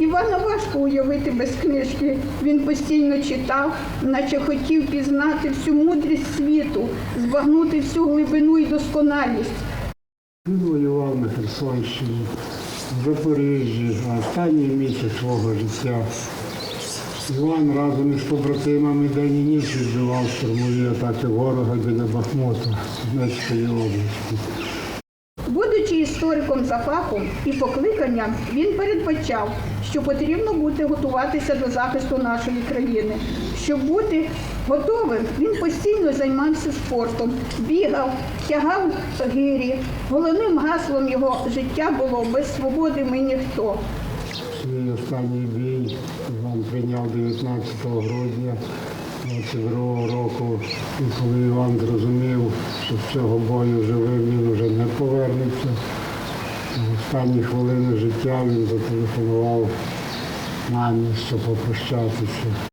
Івана важко уявити без книжки. Він постійно читав, наче хотів пізнати всю мудрість світу, збагнути всю глибину і досконалість. Він воював на Херсонщині, в Запоріжжі, останній місяць свого життя. Іван разом із побратимами день і ніч відбивав штурмові атаки ворога біля Бахмута, Донецької області. Істориком за фахом і покликанням, він передбачав, що потрібно бути готуватися до захисту нашої країни. Щоб бути готовим, він постійно займався спортом, бігав, тягав гирі. Головним гаслом його життя було без свободи ми ніхто. Свій останній бій Іван прийняв 19 грудня 22 року. І коли Іван зрозумів, що з цього бою живим він вже не повернеться, в останні хвилини життя він зателефонував мамі, щоб попрощатися.